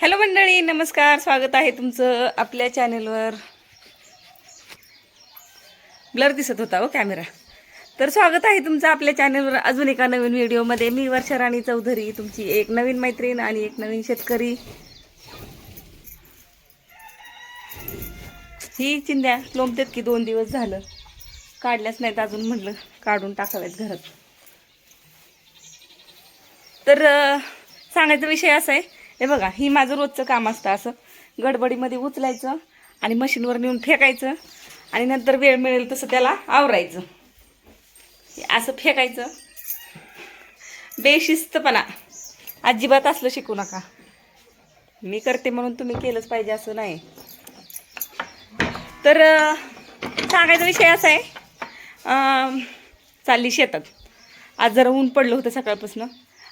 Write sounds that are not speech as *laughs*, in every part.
Hello मंडळी नमस्कार. स्वागत आहे तुमचं आपल्या चॅनेलवर. ब्लर दिसत होता हो कॅमेरा. तर स्वागत आहे तुमचं आपल्या चॅनेलवर अजून एका नवीन व्हिडिओमध्ये. मी वर्षाराणी चौधरी तुमची एक नवीन मैत्रीण आणि एक नवीन शेतकरी. ही चिंध्या लोंबतेत की दोन दिवस झालं. काढल्याच नाहीत अजून म्हटलं काढून टाकाव्यात घरात. तर सांगायचा विषय असा आहे हे बघा ही माझं रोजचं काम असतं असं. गडबडीमध्ये उचलायचं आणि मशीनवर नेऊन फेकायचं आणि नंतर वेळ मिळेल तसं त्याला आवरायचं. असं फेकायचं. बेशिस्तपणा. अजिबात असलं शिकू नका. मी करते म्हणून तुम्ही केलंच पाहिजे असं नाही. तर सांगायचा विषय असा आहे. चालली शेतात. आज जरा ऊन पडलं होतं सकाळपासून.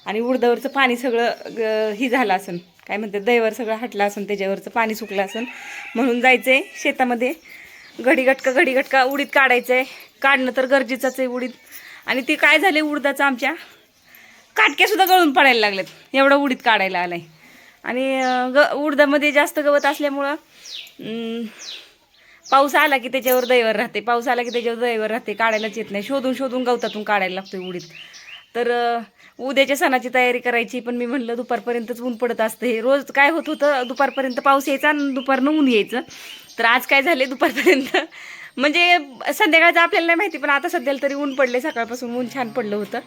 आणि उडदावरचं पाणी सगळं ही झालं असन. काय म्हणते दैवर सगळं हटलं असन त्याच्यावरचं पाणी सुकलं असन. म्हणून जायचं आहे शेतामध्ये. घडी गटका घडी घटका उडीत काढायचं आहे काढणं तर गरजेचंच आहे उडीद आणि ते काय झाले उडदाचं आमच्या? काटक्यासुद्धा गळून पडायला लागलेत. एवढं उडीत काढायला आलं आहे आणि ग उडदामध्ये जास्त गवत असल्यामुळं पाऊस आला की त्याच्यावर दैवर राहते. पाऊस आला की त्याच्यावर दैवर राहते. काढायलाच येत नाही. शोधून शोधून गवतातून काढायला लागतो उडीद तर उद्याच्या सणाची तयारी करायची पण मी म्हणलं दुपारपर्यंतच ऊन पडत असतं. हे रोज काय होत होतं दुपारपर्यंत पाऊस यायचा आणि दुपारनं ऊन यायचं. तर आज काय झाले दुपारपर्यंत? *laughs* म्हणजे संध्याकाळचं आपल्याला नाही माहिती पण आता सध्याला तरी ऊन पडले सकाळपासून ऊन छान पडलं होतं.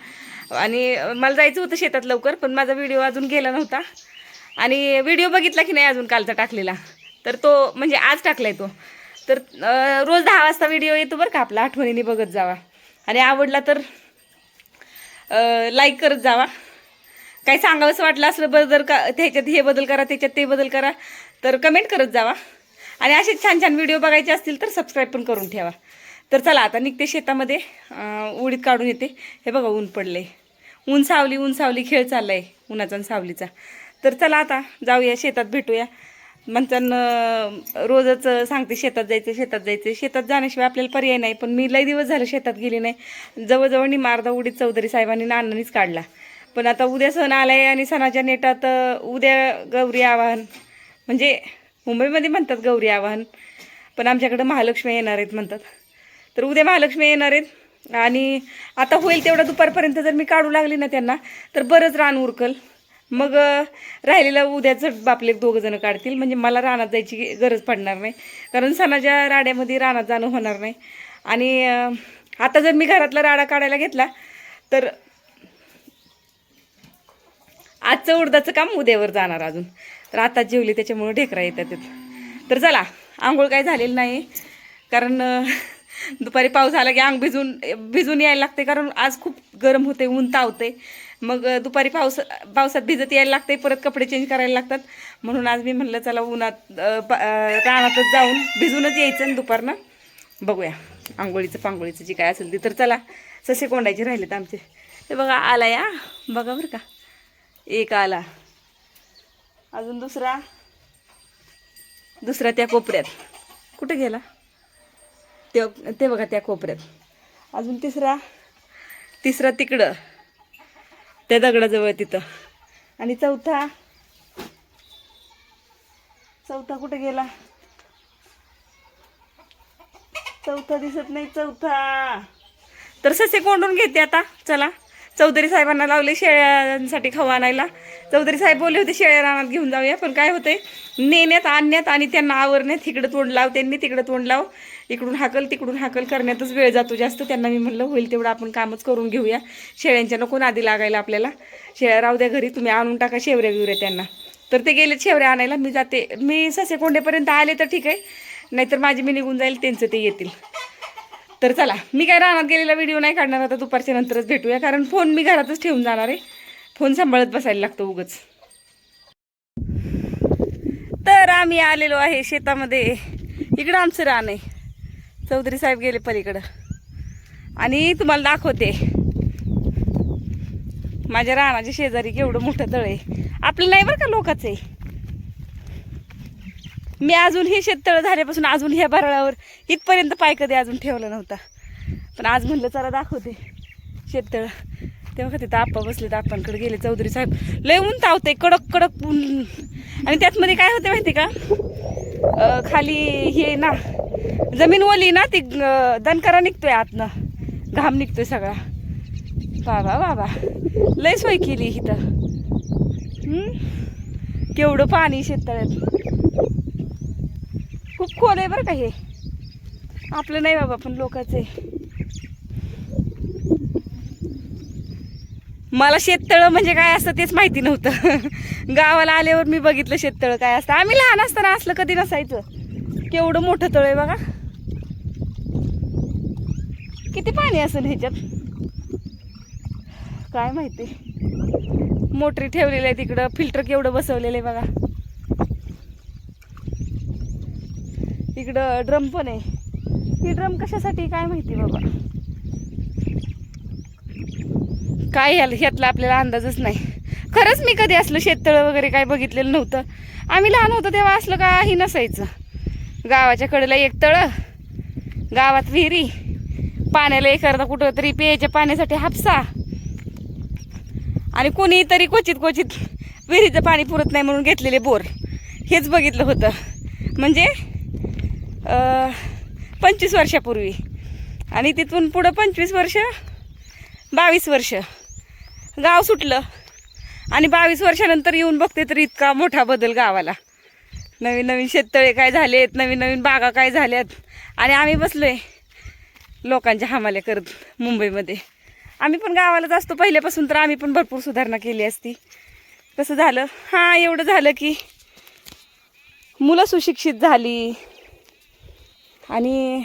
आणि मला जायचं होतं शेतात लवकर पण माझा व्हिडिओ अजून गेला नव्हता. आणि व्हिडिओ बघितला की नाही अजून कालचा टाकलेला? तर तो म्हणजे आज टाकलाय तो. तर रोज दहा वाजता व्हिडिओ येतो बरं का आपला आठवणीने बघत जावा. आणि आवडला तर लाईक करत जावा. काही सांगावंसं वाटलं असलं बदल का त्याच्यात हे बदल करा त्याच्यात ते बदल करा तर कमेंट करत जावा. आणि असे छान छान व्हिडिओ बघायचे असतील तर सबस्क्राईब पण करून ठेवा. तर चला आता निघते शेतामध्ये. उडीत उडीद काढून येते. हे बघा ऊन पडले ऊन सावली ऊन सावली खेळ चाललाय उन्हाचा आणि सावलीचा. तर चला आता जाऊया शेतात भेटूया. म्हणताना रोजच सांगते शेतात जायचं शेतात जायचं. शेतात जाण्याशिवाय आपल्याला पर्याय नाही पण मी लई दिवस झालं शेतात गेली नाही. जवळजवळ नि मारदा उडीद चौधरी साहेबांनी नानानीच काढला. पण आता उद्या सण आलाय आणि सणाच्या नेटात उद्या गौरी आवाहन. म्हणजे मुंबईमध्ये म्हणतात गौरी आवाहन पण आमच्याकडं महालक्ष्मी येणार आहेत म्हणतात. तर उद्या महालक्ष्मी येणार आहेत आणि आता होईल तेवढं दुपारपर्यंत जर मी काढू लागली ना त्यांना तर बरंच रान उरकल. मग राहिलेला राहिलेलं उद्याचं बापले दोघं जण काढतील. म्हणजे मला रानात जायची गरज पडणार नाही. कारण सणाच्या राड्यामध्ये रानात जाणं होणार नाही. आणि आता जर मी घरातला राडा काढायला घेतला तर आजचं उडदाचं काम उद्यावर जाणार अजून. तर आता जेवली त्याच्यामुळे ढेकरा येतात तिथं. तर चला आंघोळ काय झालेलं नाही. कारण दुपारी पाऊस आला की अंग भिजून भिजून यायला लागते. कारण आज खूप गरम होते ऊन तावते मग दुपारी पावस पावसात भिजत यायला लागते परत कपडे चेंज करायला लागतात. म्हणून आज मी म्हणलं चला उन्हात रानातच जाऊन भिजूनच यायचं आणि दुपारनं बघूया. आंघोळीचं पांघोळीचं जे काय असेल ते. तर चला ससे कोंडायचे राहिलेत आमचे. हे बघा आला या बघा बरं का. एक आला. अजून दुसरा. दुसरा त्या कोपऱ्यात. कुठे गेला? ते ते बघा त्या कोपऱ्यात. अजून तिसरा. तिसरा तिकडं. त्या दगडाजवळ तिथं. आणि चौथा चौथा कुठे गेला? चौथा दिसत नाही चौथा. तर ससे कोंडून घेते आता. चला चौधरी साहेबांना लावले शेळ्यांसाठी खाऊ आणायला. चौधरी साहेब बोलले होते शेळ्या रानात घेऊन जाऊया पण काय होते नेण्यात आणण्यात आणि त्यांना आवरण्यात इकडं तोंड लाव त्यांनी तिकडं तोंड लाव. इकडून हाकल तिकडून हाकल करण्यातच वेळ जातो जास्त. त्यांना मी म्हणलं होईल तेवढं आपण कामच करून घेऊया. शेळ्यांच्या नको आधी लागायला आपल्याला. शेळ्या राहू द्या घरी तुम्ही आणून टाका शेवऱ्या बिवऱ्या त्यांना. तर ते गेले शेवऱ्या आणायला. मी जाते. मी ससे कोंडेपर्यंत आले तर ठीक आहे. नाहीतर माझी मी निघून जाईल त्यांचं ते येतील. तर चला मी काय रानात गेलेला व्हिडिओ नाही काढणार आता दुपारच्या नंतरच भेटूया. कारण फोन मी घरातच ठेवून जाणार आहे. फोन सांभाळत बसायला लागतो उगच. तर आम्ही आलेलो आहे शेतामध्ये. इकडं आमचं रान आहे. चौधरी साहेब गेले पलीकडं. आणि तुम्हाला दाखवते. माझ्या रानाच्या शेजारी केवढं मोठं तळ आहे. आपलं नाही बरं का लोकाचं आहे. मी अजून हे शेततळ झाल्यापासून अजून ह्या भराळावर इथपर्यंत पाय कधी अजून ठेवला नव्हता. पण आज म्हणलं चला दाखवते शेततळ तेव्हा तिथं आप्पा बसले तर आप्पांकडे गेले. चौधरी साहेब लय ऊन तावते कडक कडक ऊन. आणि त्यातमध्ये काय होते माहिती का? खाली हे ना जमीन ओली ना ती दणकरा निघतोय आतनं. घाम निघतोय सगळा. बाबा बाबा. लय सोय केली इथं. केवढं पाणी शेततळ्यात. खूप खोल आहे बरं का हे. आपलं नाही बाबा पण लोकांचं आहे. मला शेततळं म्हणजे काय असतं तेच माहिती नव्हतं. *laughs* गावाला आल्यावर मी बघितलं शेततळं काय असतं. आम्ही लहान असताना असलं कधी नसायचं. केवढं मोठं तळ आहे बघा. किती पाणी असेल ह्याच्यात? काय माहिती? मोटरी ठेवलेली आहे तिकडं. फिल्टर केवढं बसवलेलं आहे बघा. इकडं ड्रम पण आहे. ही ड्रम कशासाठी काय माहिती बाबा? काय ह्याला ह्यातला आपल्याला अंदाजच नाही. खरंच मी कधी असलं शेततळं वगैरे काय बघितलेलं नव्हतं. आम्ही लहान होतो तेव्हा असलं काही नसायचं. गावाच्या कडेला एक तळं गावात विहिरी. पाण्याला एखादा कुठं तरी प्यायच्या पाण्यासाठी हापसा. आणि कोणी तरी क्वचित क्वचित विहिरीचं पाणी पुरत नाही म्हणून घेतलेले बोर. हेच बघितलं होतं. म्हणजे पंचवीस वर्षापूर्वी. आणि तिथून पुढं पंचवीस वर्ष बावीस वर्ष. गाव सुटलं. आणि बावीस वर्षानंतर येऊन बघते तर इतका मोठा बदल गावाला. नवीन नवीन शेततळे काय झालेत नवीन नवीन बागा काय झाल्यात. आणि आम्ही बसलोय लोकांच्या हमाल्या करत मुंबईमध्ये. आम्ही पण गावालाच असतो. पहिल्यापासून तर आम्ही पण भरपूर सुधारणा केली असती. कसं झालं. हां एवढं झालं की मुलं सुशिक्षित झाली. आणि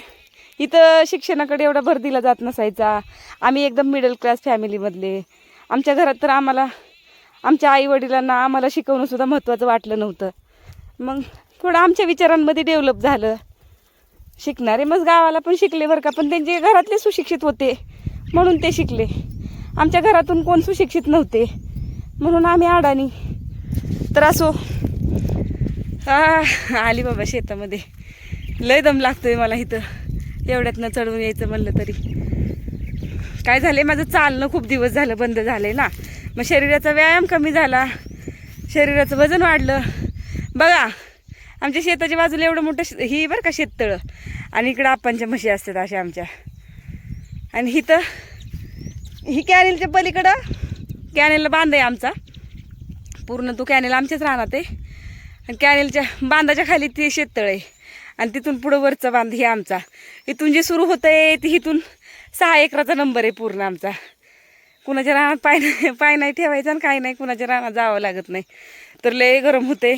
इथं शिक्षणाकडे एवढा भर दिला जात नसायचा. आम्ही एकदम मिडल क्लास फॅमिलीमधले आमच्या घरात तर आम्हाला आमच्या आईवडिलांना आम्हाला शिकवणंसुद्धा महत्त्वाचं वाटलं नव्हतं. मग थोडं आमच्या विचारांमध्ये डेव्हलप झालं. शिकणारे मग गावाला पण शिकले बरं का पण त्यांचे घरातले सुशिक्षित होते म्हणून ते शिकले. आमच्या घरातून कोण सुशिक्षित नव्हते म्हणून आम्ही अडाणी. तर असो. आली बाबा शेतामध्ये. लय दम लागतोय मला इथं. एवढ्यातनं चढवून यायचं म्हणलं तरी. काय झालंय? माझं चालणं खूप दिवस झालं बंद झालंय ना. मग शरीराचा व्यायाम कमी झाला. शरीराचं वजन वाढलं. बघा आमच्या शेताच्या बाजूला एवढं मोठं ही बरं का शेततळं. आणि इकडं आपणच्या म्हशी असतात अशा आमच्या. आणि इथं ही कॅनेलच्या पलीकडं. कॅनेलला बांध आहे आमचा. पूर्ण तो कॅनेल आमच्याच राहणार ते आणि कॅनेलच्या बांधाच्या खाली ते शेततळ आहे. आणि तिथून पुढं वरचा बांध हे आमचा. इथून जे सुरू होतं आहे ती इथून सहा एकराचा नंबर आहे पूर्ण आमचा. कुणाच्या रानात पाय नाही पाय नाही ठेवायचा आणि काही नाही कुणाच्या रानात जावं लागत नाही. तर लय गरम होते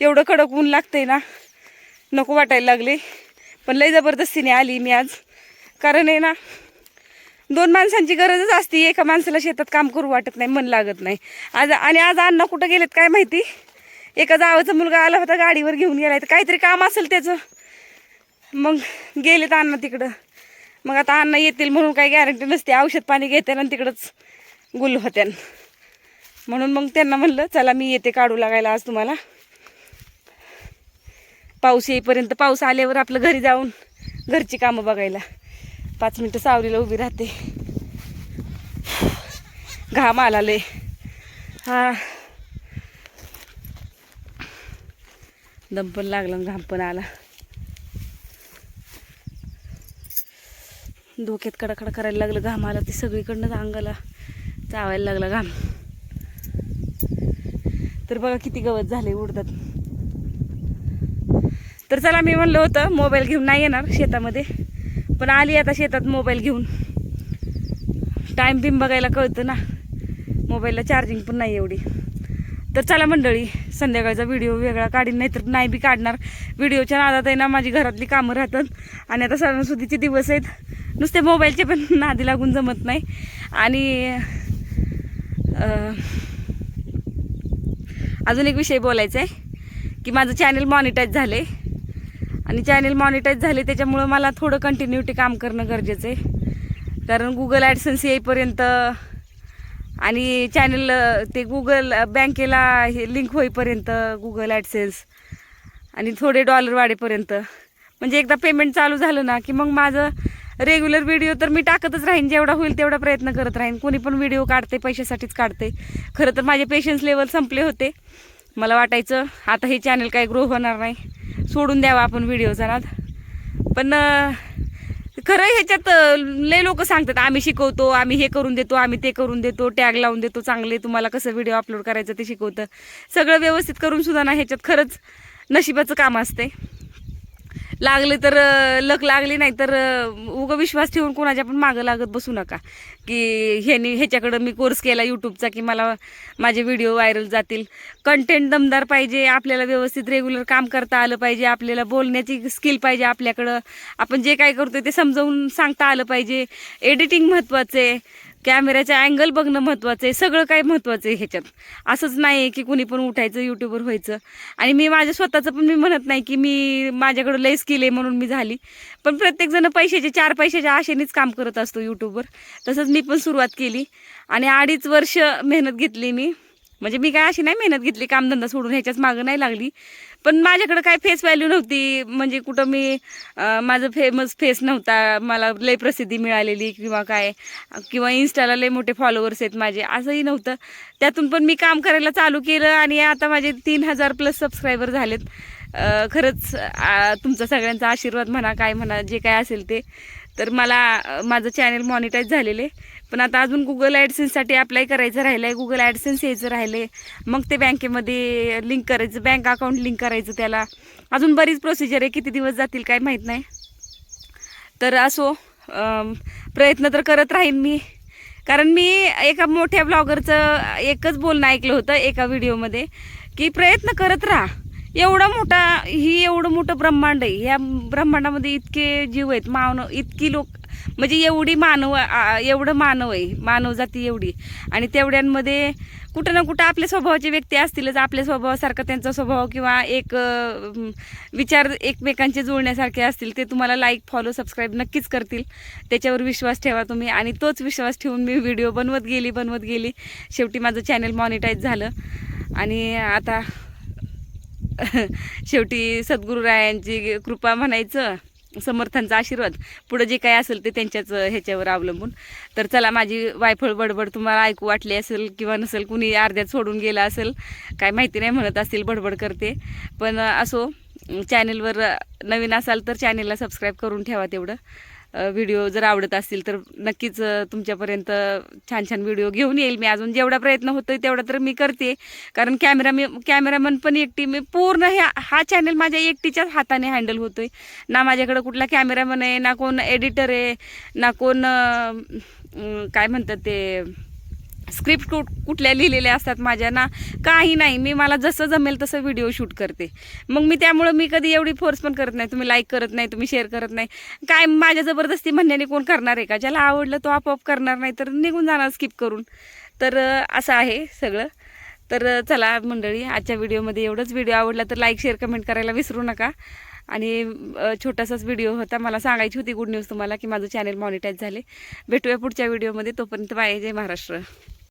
एवढं कडक ऊन लागतंय ना नको वाटायला लागले. पण लय जबरदस्तीने आली मी आज. कारण आहे ना दोन माणसांची गरजच असते एका माणसाला शेतात काम करू वाटत नाही मन लागत नाही. आज आणि आज अण्णा कुठं गेलेत काय माहिती? एका जावाचा मुलगा आला होता गाडीवर घेऊन गेलाय. तर काहीतरी काम असेल त्याचं. मग गेलेत अण्णा तिकडं. मग आता अण्णा येतील म्हणून काही गॅरंटी नसते. औषध पाणी घेते आणि तिकडंच गुल होत्यान. म्हणून मग त्यांना म्हणलं चला मी येते काढू लागायला आज तुम्हाला. पाऊस येईपर्यंत पाऊस आल्यावर आपलं घरी जाऊन घरची कामं बघायला. पाच मिनटं सावलीला उभी राहते. घाम आला लय हा. दम पण लागला घाम पण आला. डोक्यात कडाकडा करायला लागलं घाम आला ते सगळीकडनं अंगाला चावायला लागला घाम. तर बघा किती गवत झाले उडतात तर चला मी म्हणलं होतं मोबाईल घेऊन नाही येणार शेतामध्ये. पण आली आता शेतात मोबाईल घेऊन. टाईम बिम बघायला कळतं ना. मोबाईलला चार्जिंग पण नाही एवढी. तर चला मंडळी संध्याकाळचा व्हिडिओ वेगळा काढीन नाही तर नाही बी काढणार. व्हिडिओच्या नादात आहे ना माझी घरातली कामं राहतात. आणि आता सणासुदीचे दिवस आहेत. नुसते मोबाईलचे पण नादी लागून जमत नाही. आणि अजून एक विषय बोलायचा आहे की माझं चॅनल मॉनिटाईज झालं आहे आणि चॅनल मॉनिटाईज झाले त्याच्यामुळं मला थोडं कंटिन्युटी काम करणं गरजेचं आहे. कारण गुगल ॲडसन्स येईपर्यंत आणि चॅनल ते गुगल बँकेला हे लिंक होईपर्यंत गुगल ॲडसेन्स आणि थोडे डॉलर वाढेपर्यंत. म्हणजे एकदा पेमेंट चालू झालं ना की मग माझं रेग्युलर व्हिडिओ तर मी टाकतच राहीन जेवढा होईल तेवढा प्रयत्न करत राहीन. कोणी पण व्हिडिओ काढते पैशासाठीच काढते. खरं तर माझे पेशन्स लेवल संपले होते. मला वाटायचं आता हे चॅनल काही ग्रो होणार नाही. सोडून द्यावा आपण व्हिडिओचा नाद पण खरं ह्याच्यात लय लोक सांगतात आम्ही शिकवतो आम्ही हे करून देतो आम्ही ते करून देतो टॅग लावून देतो चांगले तुम्हाला कसं व्हिडिओ अपलोड करायचं ते शिकवतं. सगळं व्यवस्थित करून सुद्धा ना ह्याच्यात खरंच नशिबाचं काम असते लागले तर लक लागली नाही तर उग विश्वास ठेवून कोणाच्या पण मागं लागत बसू नका. की ह्यानी ह्याच्याकडं मी कोर्स केला यूट्यूबचा की मला माझे व्हिडिओ व्हायरल जातील. कंटेंट दमदार पाहिजे आपल्याला व्यवस्थित रेग्युलर काम करता आलं पाहिजे आपल्याला बोलण्याची स्किल पाहिजे आपल्याकडं. आपण जे काय करतोय ते समजावून सांगता आलं पाहिजे. एडिटिंग महत्त्वाचं आहे. कॅमेऱ्याचा अँगल बघणं महत्त्वाचं आहे सगळं काही महत्त्वाचं आहे ह्याच्यात. असंच नाही की कुणी पण उठायचं यूट्यूबर व्हायचं. आणि मी माझ्या स्वतःचं पण मी म्हणत नाही की मी माझ्याकडं लय स्किल आहे म्हणून मी झाली. पण प्रत्येकजण पैशाचे चार पैशाच्या आशेनेच काम करत असतो यूट्यूबवर तसंच मी पण सुरुवात केली. आणि अडीच वर्ष मेहनत घेतली मी. म्हणजे मी काय अशी नाही मेहनत घेतली कामधंदा सोडून ह्याच्याच मागं नाही लागली. पण माझ्याकडे काय फेस व्हॅल्यू नव्हती. म्हणजे कुठं मी माझं फेमस फेस नव्हता. मला लय प्रसिद्धी मिळालेली किंवा काय किंवा इन्स्टाला लय मोठे फॉलोअर्स आहेत माझे असंही नव्हतं. त्यातून पण मी काम करायला चालू केलं आणि आता माझे तीन हजार प्लस सबस्क्रायबर झालेत. खरंच तुमचा सगळ्यांचा आशीर्वाद म्हणा काय म्हणा जे काय असेल ते. तर मला माझं चॅनल मॉनिटाईज झालेले. पण आता अजून गुगल ॲडसेन्ससाठी अप्लाय करायचं राहिलं आहे गुगल ॲडसेन्स यायचं राहिलं आहे मग ते बँकेमध्ये लिंक करायचं बँक अकाउंट लिंक करायचं त्याला. अजून बरीच प्रोसिजर आहे. किती दिवस जातील काय माहीत नाही. तर असो प्रयत्न तर करत राहीन मी. कारण मी एका मोठ्या ब्लॉगरचं एकच बोलणं ऐकलं होतं एका व्हिडिओमध्ये की प्रयत्न करत राहा. एवढा मोठा ही एवढं मोठं ब्रह्मांड आहे. या ब्रह्मांडामध्ये इतके जीव आहेत. मानव इतकी लोक म्हणजे एवढी मानव एवढं मानव आहे. मानव जाती एवढी. आणि तेवढ्यांमध्ये कुठं ना कुठं आपल्या स्वभावाचे व्यक्ती असतीलच. आपल्या स्वभावासारखा त्यांचा स्वभाव किंवा एक विचार एकमेकांचे जुळण्यासारखे असतील ते तुम्हाला लाईक फॉलो सबस्क्राईब नक्कीच करतील. त्याच्यावर विश्वास ठेवा तुम्ही. आणि तोच विश्वास ठेवून मी व्हिडिओ बनवत गेली बनवत गेली. शेवटी माझं चॅनल मॉनिटाईज झालं. आणि आता *laughs* शेवटी सद्गुरुरायांची कृपा म्हणायचं समर्थांचा आशीर्वाद. पुढं जे काय असेल ते त्यांच्याच ह्याच्यावर अवलंबून. तर चला माझी वायफळ बडबड तुम्हाला ऐकू वाटली असेल किंवा नसेल कुणी अर्ध्यात सोडून गेला असेल काय माहिती नाही म्हणत असतील बडबड करते. पण असो चॅनेलवर नवीन असाल तर चॅनेलला सबस्क्राईब करून ठेवा तेवढं. व्हिडिओ जर आवडत असतील तर नक्कीच तुमच्यापर्यंत छान छान व्हिडिओ घेऊन येईल. मी अजून जेवढा प्रयत्न होतोय तेवढा तर मी करते. कारण कॅमेरा मी कॅमेरामन पण एकटी. मी पूर्ण ह्या हा चॅनल माझ्या एकटीच्याच हाताने हँडल होतोय. ना माझ्याकडं कुठला कॅमेरामन आहे ना कोण एडिटर आहे ना कोण काय म्हणतात ते स्क्रिप्ट कुठ कुठल्या लिहिलेल्या असतात माझ्या ना काही नाही. मी मला जसं जमेल तसं व्हिडिओ शूट करते. मग मी त्यामुळं मी कधी एवढी फोर्स पण करत नाही. तुम्ही लाईक करत नाही तुम्ही शेअर करत नाही. काय माझ्या जबरदस्ती म्हणण्याने कोण करणार आहे का? ज्याला आवडलं तो आपोआप करणार नाही तर निघून जाणार स्किप करून. तर असं आहे सगळं. तर चला मंडळी आजच्या व्हिडिओमध्ये एवढंच व्हिडिओ आवडला तर लाईक शेअर कमेंट करायला विसरू नका. आणि छोटासाच व्हिडिओ होता. मला सांगायची होती गुड न्यूज तुम्हाला की माझं चॅनल मॉनिटाईज झाले. भेटूया पुढच्या व्हिडिओमध्ये तोपर्यंत बाय जय महाराष्ट्र.